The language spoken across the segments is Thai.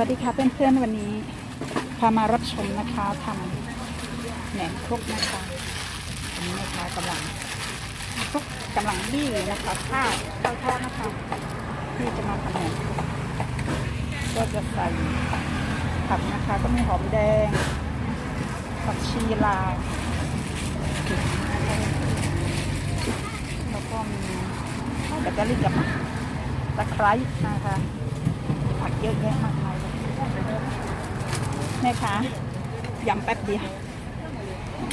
วัสดีค่ะเพื่อนๆวันนี้พามารับชมนะคะทำแหนมครกนะคะอันนี้นะคะกำลังครกกำลังบี้นะคะข้าวข้าวทอดนะคะที่จะมาทำแหนมครกก็จะใส่ผักนะคะ ก็มีหอมแดงผักชีลาวแล้วก็มีข้าวแบตเตอรี่กับตะไคร้นะคะผักเยอะแยะมากมาย เลยแม่คะยำแป๊บเดียว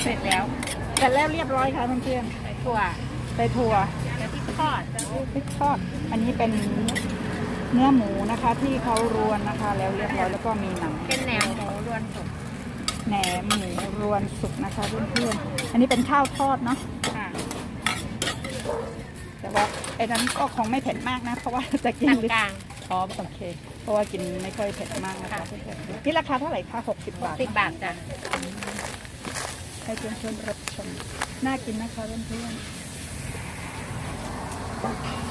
เสร็จแล้วเสร็จแล้วเรียบร้อยค่ะเพื่อนใส่ถั่วๆใส่ถั่วแล้วที่ทอดพริกทอด อันนี้เป็นเนื้อหมูนะคะที่เขารวนนะคะ แล้วเรียบร้อยแล้วก็มีหนังเป็นแหนมหมูรวนสุกแหนมหมูรวนสุกนะคะเพื่อนๆอันนี้เป็นข้าวทอดเนาะค่ะแต่ว่าไอ้นั้นก็คงไม่เผ็ดมากนะ เพราะว่าจะกิกนลางหรือกลาง อ๋อโอเค เพราะว่ากินไม่ค่อยเผ็ดมากนะคะค่ะเพื่อนๆนี่ราคาเท่าไหร่คะหกสิบบาท สิบบาทจ้ะ ให้เพื่อนๆรับชม น่ากินนะคะเพื่อนๆ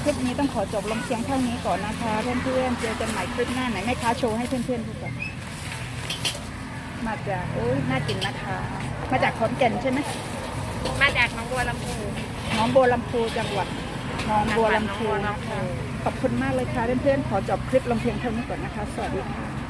คลิปนี้ต้องขอจบลงเพียงเท่านี้ก่อนนะคะ เพื่อนๆเจอกันใหม่คลิปหน้าไหนแม่ค้าโชว์ให้เพื่อนๆดูก่อนมาจากโอ้ยน่ากินนะคะ มาจากขอนแก่นใช่ไหมมาจากหนองบัวลำพู หน้องบัวลำพูจังหวัด หน้องบัวลำพูจังหวัดหนองบัวลำพูนะคะขอบคุณมากเลยค่ะเพื่อนๆขอจบคลิปลงเพียงเท่านี้ก่อนนะคะ สวัสดีค่ะ